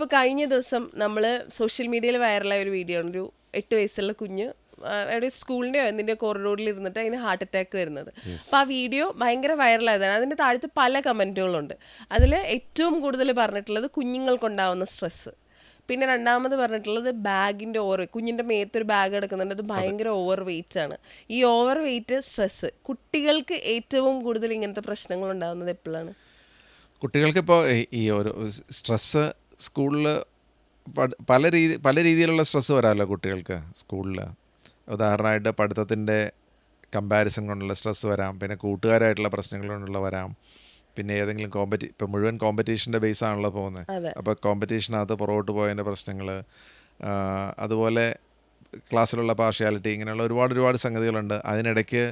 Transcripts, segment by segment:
ഇപ്പോൾ കഴിഞ്ഞ ദിവസം നമ്മൾ സോഷ്യൽ മീഡിയയിൽ വൈറലായ ഒരു വീഡിയോ ഉണ്ട് ഒരു എട്ട് വയസ്സുള്ള കുഞ്ഞ് സ്കൂളിന്റെ എവിടെ സ്കൂളിന്റെയോ എന്തിന്റെ കോറിഡോറിൽ ഇരുന്നിട്ട് അതിന് ഹാർട്ട് അറ്റാക്ക് വരുന്നത്. അപ്പോൾ ആ വീഡിയോ ഭയങ്കര വൈറലായതാണ് അതിന്റെ താഴത്ത് പല കമന്റുകളുണ്ട് അതിൽ ഏറ്റവും കൂടുതൽ പറഞ്ഞിട്ടുള്ളത് കുഞ്ഞുങ്ങൾക്കുണ്ടാവുന്ന സ്ട്രെസ്സ് പിന്നെ രണ്ടാമത് പറഞ്ഞിട്ടുള്ളത് ബാഗിന്റെ ഓവർ കുഞ്ഞിന്റെ മേത്തൊരു ബാഗ് എടുക്കുന്നുണ്ട് അത് ഭയങ്കര ഓവർ വെയിറ്റ് ആണ്. ഈ ഓവർ വെയിറ്റ് സ്ട്രെസ്സ് കുട്ടികൾക്ക് ഏറ്റവും കൂടുതൽ ഇങ്ങനത്തെ പ്രശ്നങ്ങൾ ഉണ്ടാകുന്നത് എപ്പോഴാണ് കുട്ടികൾക്ക് കുട്ടികൾക്കിപ്പോൾ ഈ ഒരു സ്ട്രെസ്സ് സ്കൂളിൽ പല രീതി പല രീതിയിലുള്ള സ്ട്രെസ്സ് വരാമല്ലോ കുട്ടികൾക്ക് സ്കൂളിൽ? ഉദാഹരണമായിട്ട് പഠിത്തത്തിന്റെ കമ്പാരിസൺ കൊണ്ടുള്ള സ്ട്രെസ്സ് വരാം പിന്നെ കൂട്ടുകാരായിട്ടുള്ള പ്രശ്നങ്ങൾ കൊണ്ടുള്ള വരാം പിന്നെ ഏതെങ്കിലും കോമ്പറ്റി ഇപ്പം മുഴുവൻ കോമ്പറ്റീഷന്റെ ബേസ് ആണല്ലോ പോകുന്നത്. അപ്പോൾ കോമ്പറ്റീഷനകത്ത് പുറകോട്ട് പോയതിന്റെ പ്രശ്നങ്ങൾ അതുപോലെ ക്ലാസ്സിലുള്ള പാർഷ്യാലിറ്റി ഇങ്ങനെയുള്ള ഒരുപാട് ഒരുപാട് സംഗതികളുണ്ട്. അതിനിടയ്ക്ക്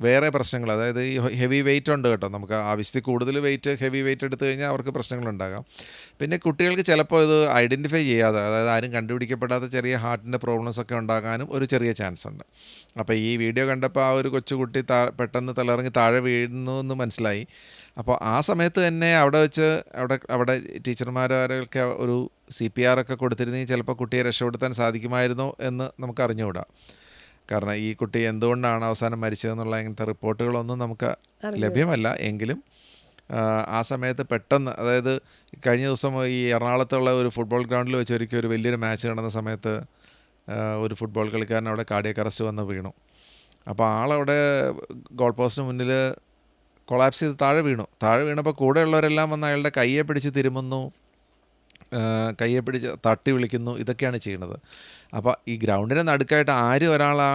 വേറെ പ്രശ്നങ്ങൾ അതായത് ഈ ഹെവി വെയിറ്റ് ഉണ്ട് കേട്ടോ. നമുക്ക് ആവശ്യത്തിൽ കൂടുതൽ വെയിറ്റ് ഹെവി വെയിറ്റ് എടുത്തു കഴിഞ്ഞാൽ അവർക്ക് പ്രശ്നങ്ങളുണ്ടാകാം. പിന്നെ കുട്ടികൾക്ക് ചിലപ്പോൾ ഇത് ഐഡന്റിഫൈ ചെയ്യാതെ അതായത് ആരും കണ്ടുപിടിക്കപ്പെടാത്ത ചെറിയ ഹാർട്ടിന്റെ പ്രോബ്ലംസ് ഒക്കെ ഉണ്ടാകാനും ഒരു ചെറിയ ചാൻസ് ഉണ്ട്. അപ്പോൾ ഈ വീഡിയോ കണ്ടപ്പോൾ ആ ഒരു കൊച്ചുകുട്ടി താ പെട്ടെന്ന് തലറിങ്ങി താഴെ വീഴുന്നു എന്ന് മനസ്സിലായി. അപ്പോൾ ആ സമയത്ത് തന്നെ അവിടെ വെച്ച് അവിടെ അവിടെ ടീച്ചർമാരൊക്കെ ഒരു സി പി ആർ ഒക്കെ കൊടുത്തിരുന്നെങ്കിൽ ചിലപ്പോൾ കുട്ടിയെ രക്ഷപ്പെടുത്താൻ സാധിക്കുമായിരുന്നോ എന്ന് നമുക്ക് അറിഞ്ഞുകൂടാ. കാരണം ഈ കുട്ടി എന്തുകൊണ്ടാണ് അവസാനം മരിച്ചതെന്നുള്ള അങ്ങനത്തെ റിപ്പോർട്ടുകളൊന്നും നമുക്ക് ലഭ്യമല്ല. എങ്കിലും ആ, സമയത്ത് പെട്ടെന്ന് അതായത് കഴിഞ്ഞ ദിവസം ഈ എറണാകുളത്തുള്ള ഒരു ഫുട്ബോൾ ഗ്രൗണ്ടിൽ വെച്ച് ഒരിക്കൽ ഒരു വലിയൊരു മാച്ച് നടന്ന സമയത്ത് ഒരു ഫുട്ബോൾ കളിക്കാരൻ അവിടെ കാർഡിയക് അറസ്റ്റ് വന്ന് വീണു. അപ്പോൾ ആളവിടെ ഗോൾ പോസ്റ്റിന് മുന്നിൽ കൊളാപ്സ് ചെയ്ത് താഴെ വീണു. താഴെ വീണപ്പോൾ കൂടെയുള്ളവരെല്ലാം വന്ന് അയാളുടെ കയ്യെ പിടിച്ച് തിരുമുന്നു. കയ്യെ പിടിച്ച് തട്ടി വിളിക്കുന്നു. ഇതൊക്കെയാണ് ചെയ്യുന്നത്. അപ്പോൾ ഈ ഗ്രൗണ്ടിന്റെ നടുക്കായിട്ട് ആരും ഒരാൾ ആ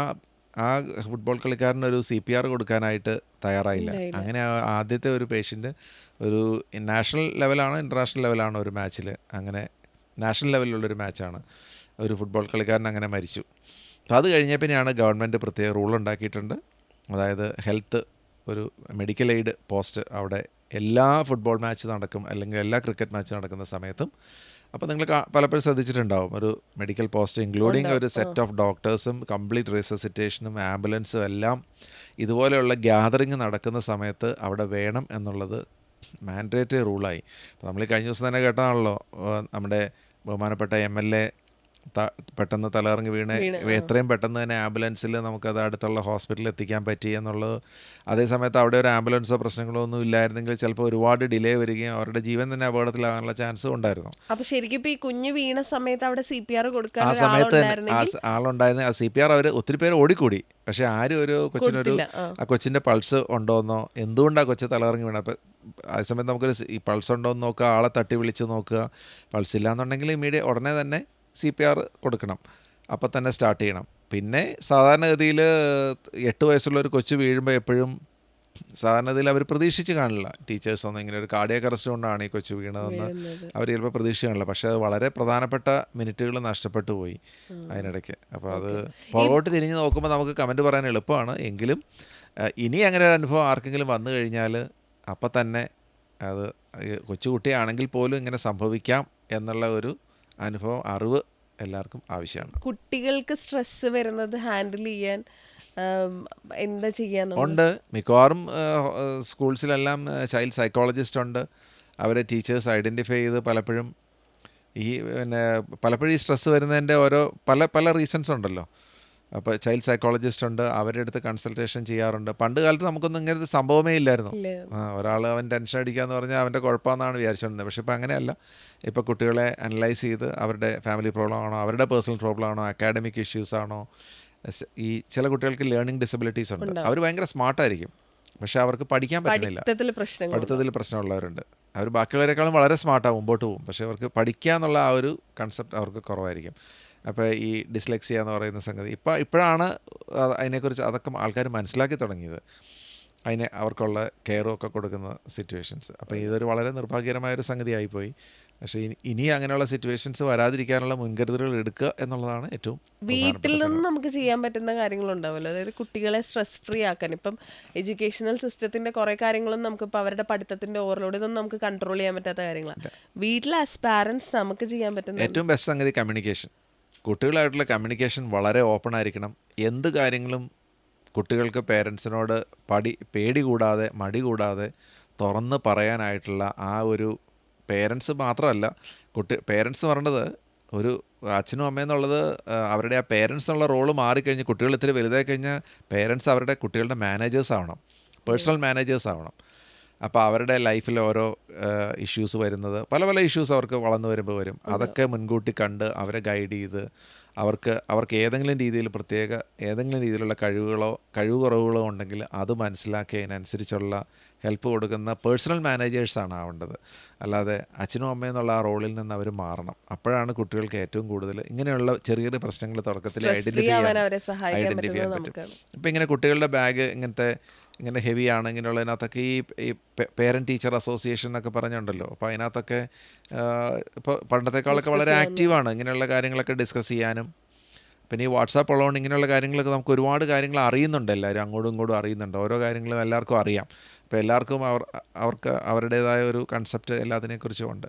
ആ ഫുട്ബോൾ കളിക്കാരന് ഒരു സി പി ആർ കൊടുക്കാനായിട്ട് തയ്യാറായില്ല. അങ്ങനെ ആദ്യത്തെ ഒരു പേഷ്യന്റ് ഒരു നാഷണൽ ലെവലാണോ ഇന്റർനാഷണൽ ലെവലാണോ ഒരു മാച്ചിൽ അങ്ങനെ നാഷണൽ ലെവലിലുള്ളൊരു മാച്ചാണ് ഒരു ഫുട്ബോൾ കളിക്കാരൻ അങ്ങനെ മരിച്ചു. അപ്പോൾ അത് കഴിഞ്ഞ പിന്നെയാണ് ഗവൺമെന്റ് പ്രത്യേക റൂൾ ഉണ്ടാക്കിയിട്ടുണ്ട്. അതായത് ഹെൽത്ത് ഒരു മെഡിക്കൽ എയ്ഡ് പോസ്റ്റ് അവിടെ എല്ലാ ഫുട്ബോൾ മാച്ച് നടക്കും അല്ലെങ്കിൽ എല്ലാ ക്രിക്കറ്റ് മാച്ച് നടക്കുന്ന സമയത്തും. അപ്പോൾ നിങ്ങൾ പലപ്പോഴും ശ്രദ്ധിച്ചിട്ടുണ്ടാവും. ഒരു മെഡിക്കൽ പോസ്റ്റ് ഇൻക്ലൂഡിങ് ഒരു സെറ്റ് ഓഫ് ഡോക്ടേഴ്സും കംപ്ലീറ്റ് റിസസിറ്റേഷനും ആംബുലൻസും എല്ലാം ഇതുപോലെയുള്ള ഗ്യാതറിങ് നടക്കുന്ന സമയത്ത് അവിടെ വേണം എന്നുള്ളത് മാൻഡേറ്ററി റൂളായി അപ്പോൾ നമ്മൾ ഈ കഴിഞ്ഞ ദിവസം തന്നെ കേട്ടതാണല്ലോ നമ്മുടെ ബഹുമാനപ്പെട്ട എം എൽ എ പെട്ടെന്ന് തലയിറങ്ങി വീണ് എത്രയും പെട്ടെന്ന് തന്നെ ആംബുലൻസിൽ നമുക്കത് അടുത്തുള്ള ഹോസ്പിറ്റലിൽ എത്തിക്കാൻ പറ്റി എന്നുള്ളത് അതേസമയത്ത് അവിടെ ഒരു ആംബുലൻസോ പ്രശ്നങ്ങളോ ഒന്നും ഇല്ലായിരുന്നെങ്കിൽ ചിലപ്പോൾ ഒരുപാട് ഡിലേ വരികയും അവരുടെ ജീവൻ തന്നെ അപകടത്തിലാകാനുള്ള ചാൻസ് ഉണ്ടായിരുന്നു. അപ്പോൾ ശരിക്കും ഈ കുഞ്ഞ് വീണ സമയത്ത് അവിടെ സി പി ആർ കൊടുക്കാൻ ആ സമയത്ത് ആളുണ്ടായിരുന്ന ആ സി പി ആർ അവർ ഒത്തിരി പേര് ഓടിക്കൂടി. പക്ഷെ ആരും ഒരു കൊച്ചിനൊരു ആ. കൊച്ചിന്റെ പൾസ് ഉണ്ടോയെന്നോ എന്തുകൊണ്ടാണ് കൊച്ചു തലയിറങ്ങി വീണത്? അപ്പോൾ ആ സമയത്ത് നമുക്കൊരു ഈ പൾസ് ഉണ്ടോ എന്ന് നോക്കുക ആളെ തട്ടി വിളിച്ച് നോക്കുക. പൾസ് ഇല്ലാന്നുണ്ടെങ്കിൽ ഇമീഡിയറ്റ് ഉടനെ തന്നെ സി പി ആർ കൊടുക്കണം. അപ്പോൾ തന്നെ സ്റ്റാർട്ട് ചെയ്യണം. പിന്നെ സാധാരണഗതിയിൽ എട്ട് വയസ്സുള്ള ഒരു കൊച്ചു വീഴുമ്പോൾ എപ്പോഴും സാധാരണഗതിയിൽ അവർ പ്രതീക്ഷിച്ച് കാണില്ല. ടീച്ചേഴ്സ് ഒന്നും ഇങ്ങനെ ഒരു കാർഡിയക് അറസ്റ്റ് കൊണ്ടാണ് ഈ കൊച്ചു വീണതെന്ന്. അവർ ചിലപ്പോൾ പ്രതീക്ഷ കാണില്ല. പക്ഷേ അത് വളരെ പ്രധാനപ്പെട്ട മിനിറ്റുകൾ നഷ്ടപ്പെട്ടു പോയി അതിനിടയ്ക്ക്. അപ്പോൾ അത് പുറകോട്ട് തിരിഞ്ഞ് നോക്കുമ്പോൾ നമുക്ക് കമന്റ് പറയാൻ എളുപ്പമാണ്. എങ്കിലും ഇനി അങ്ങനെ ഒരു അനുഭവം ആർക്കെങ്കിലും വന്നു കഴിഞ്ഞാൽ അപ്പം തന്നെ അത് കൊച്ചുകുട്ടിയാണെങ്കിൽ പോലും ഇങ്ങനെ സംഭവിക്കാം എന്നുള്ള ഒരു അനുഭവം അറിവ് എല്ലാവർക്കും ആവശ്യമാണ്. കുട്ടികൾക്ക് സ്ട്രെസ് വരുന്നത് ഹാൻഡിൽ ചെയ്യാൻ എന്താ ചെയ്യാൻ ഉണ്ട്. മിക്കവാറും സ്കൂൾസിലെല്ലാം ചൈൽഡ് സൈക്കോളജിസ്റ്റ് ഉണ്ട്. അവരെ ടീച്ചേഴ്സ് ഐഡന്റിഫൈ ചെയ്ത് പലപ്പോഴും ഈ പിന്നെ പലപ്പോഴും ഈ സ്ട്രെസ് വരുന്നതിന്റെ ഓരോ പല പല റീസൺസ് ഉണ്ടല്ലോ. അപ്പോൾ ചൈൽഡ് സൈക്കോളജിസ്റ്റ് ഉണ്ട് അവരുടെ അടുത്ത് കൺസൾട്ടേഷൻ ചെയ്യാറുണ്ട്. പണ്ട് കാലത്ത് നമുക്കൊന്നും ഇങ്ങനത്തെ സംഭവമേ ഇല്ലായിരുന്നു. ഒരാൾ അവൻ ടെൻഷൻ അടിക്കാന്ന് പറഞ്ഞാൽ അവന്റെ കുഴപ്പമെന്നാണ് വിചാരിച്ചിരുന്നത് പക്ഷേ ഇപ്പോൾ അങ്ങനെയല്ല. ഇപ്പോൾ കുട്ടികളെ അനലൈസ് ചെയ്ത് അവരുടെ ഫാമിലി പ്രോബ്ലം ആണോ അവരുടെ പേഴ്സണൽ പ്രോബ്ലം ആണോ അക്കാഡമിക് ഇഷ്യൂസ് ആണോ ഈ ചില കുട്ടികൾക്ക് ലേണിംഗ് ഡിസബിലിറ്റീസ് ഉണ്ട്. അവർ ഭയങ്കര സ്മാർട്ടായിരിക്കും പക്ഷേ അവർക്ക് പഠിക്കാൻ പറ്റുന്നില്ല. പഠിത്തത്തിൽ പ്രശ്നമുള്ളവരുണ്ട്. അവർ ബാക്കിയുള്ളവരെക്കാളും വളരെ സ്മാർട്ടാണ് മുമ്പോട്ട് പോകും. പക്ഷേ അവർക്ക് പഠിക്കുക എന്നുള്ള ആ ഒരു കൺസെപ്റ്റ് അവർക്ക് കുറവായിരിക്കും. അപ്പോൾ ഈ ഡിസ്ലെക്സിയ എന്ന് പറയുന്ന സംഗതി. ഇപ്പോൾ ഇപ്പോഴാണ് അതിനെക്കുറിച്ച് അതൊക്കെ ആൾക്കാർ മനസ്സിലാക്കി തുടങ്ങിയത്. അതിന് അവർക്കുള്ള കെയറും ഒക്കെ കൊടുക്കുന്ന സിറ്റുവേഷൻസ്. അപ്പോൾ ഇതൊരു വളരെ നിർഭാഗ്യകരമായ ഒരു സംഗതിയായിപ്പോയി. പക്ഷേ ഇനി അങ്ങനെയുള്ള സിറ്റുവേഷൻസ് വരാതിരിക്കാനുള്ള മുൻകരുതലുകൾ എടുക്കുക എന്നുള്ളതാണ് ഏറ്റവും വീട്ടിൽ നിന്ന് നമുക്ക് ചെയ്യാൻ പറ്റുന്ന കാര്യങ്ങളുണ്ടാവുമല്ലോ. അതായത് കുട്ടികളെ സ്ട്രെസ് ഫ്രീ ആക്കാൻ. ഇപ്പം എഡ്യൂക്കേഷണൽ സിസ്റ്റത്തിന്റെ കുറേ കാര്യങ്ങളും നമുക്ക് ഇപ്പം അവരുടെ പഠിത്തത്തിന്റെ ഓവർലോഡ് ഇതൊന്നും നമുക്ക് കൺട്രോൾ ചെയ്യാൻ പറ്റാത്ത കാര്യങ്ങളാണ്. വീട്ടിൽ ആസ് പാരന്റ്സ് നമുക്ക് ചെയ്യാൻ പറ്റുന്ന ഏറ്റവും ബെസ്റ്റ് സംഗതി കമ്മ്യൂണിക്കേഷൻ. കുട്ടികളായിട്ടുള്ള കമ്മ്യൂണിക്കേഷൻ വളരെ ഓപ്പൺ ആയിരിക്കണം. എന്ത് കാര്യങ്ങളും കുട്ടികൾക്ക് പേരൻസിനോട് പടി പേടി കൂടാതെ മടി കൂടാതെ തുറന്ന് പറയാനായിട്ടുള്ള ആ ഒരു പേരൻസ് മാത്രമല്ല കുട്ടി പേരൻസ് പറയേണ്ടത് ഒരു അച്ഛനും അമ്മയും എന്നുള്ളത് അവരുടെ ആ പേരൻസ് എന്നുള്ള റോൾ മാറിക്കഴിഞ്ഞ് കുട്ടികൾ ഇത്തിരി വലുതായി കഴിഞ്ഞാൽ പേരൻസ് അവരുടെ കുട്ടികളുടെ മാനേജേഴ്സ് ആവണം. പേഴ്സണൽ മാനേജേഴ്സ് ആവണം. അപ്പോൾ അവരുടെ ലൈഫിൽ ഓരോ ഇഷ്യൂസ് വരുന്നത് പല പല ഇഷ്യൂസ് അവർക്ക് വളർന്നു വരുമ്പോൾ വരും. അതൊക്കെ മുൻകൂട്ടി കണ്ട് അവരെ ഗൈഡ് ചെയ്ത് അവർക്ക് അവർക്ക് ഏതെങ്കിലും രീതിയിൽ പ്രത്യേക ഏതെങ്കിലും രീതിയിലുള്ള കഴിവുകളോ കഴിവ് കുറവുകളോ ഉണ്ടെങ്കിൽ അത് മനസ്സിലാക്കി അതിനനുസരിച്ചുള്ള ഹെൽപ്പ് കൊടുക്കുന്ന പേഴ്സണൽ മാനേജേഴ്സാണ് ആവേണ്ടത്. അല്ലാതെ അച്ഛനും അമ്മയും എന്നുള്ള ആ റോളിൽ നിന്ന് അവർ മാറണം. അപ്പോഴാണ് കുട്ടികൾക്ക് ഏറ്റവും കൂടുതൽ ഇങ്ങനെയുള്ള ചെറിയ ചെറിയ പ്രശ്നങ്ങൾ തുടക്കത്തിൽ ഐഡന്റിഫൈ ഐഡന്റിഫൈ ചെയ്യാൻ പറ്റും. ഇപ്പം ഇങ്ങനെ കുട്ടികളുടെ ബാഗ് ഇങ്ങനത്തെ ഇങ്ങനെ ഹെവി ആണ് ഇങ്ങനെയുള്ളതിനകത്തൊക്കെ ഈ ഈ പേരന്റ് ടീച്ചർ അസോസിയേഷൻ എന്നൊക്കെ പറഞ്ഞുണ്ടല്ലോ. അപ്പോൾ അതിനകത്തൊക്കെ ഇപ്പോൾ പണ്ടത്തെക്കാളൊക്കെ വളരെ ആക്റ്റീവാണ് ഇങ്ങനെയുള്ള കാര്യങ്ങളൊക്കെ ഡിസ്കസ് ചെയ്യാനും. പിന്നെ ഈ വാട്സാപ്പ് ഉള്ളതുകൊണ്ട് ഇങ്ങനെയുള്ള കാര്യങ്ങളൊക്കെ നമുക്ക് ഒരുപാട് കാര്യങ്ങൾ അറിയുന്നുണ്ട് എല്ലാവരും. അങ്ങോട്ടും ഇങ്ങോട്ടും അറിയുന്നുണ്ട്. ഓരോ കാര്യങ്ങളും എല്ലാവർക്കും അറിയാം. അപ്പോൾ എല്ലാവർക്കും അവർ അവർക്ക് അവരുടേതായ ഒരു കൺസെപ്റ്റ് എല്ലാത്തിനെക്കുറിച്ചും ഉണ്ട്.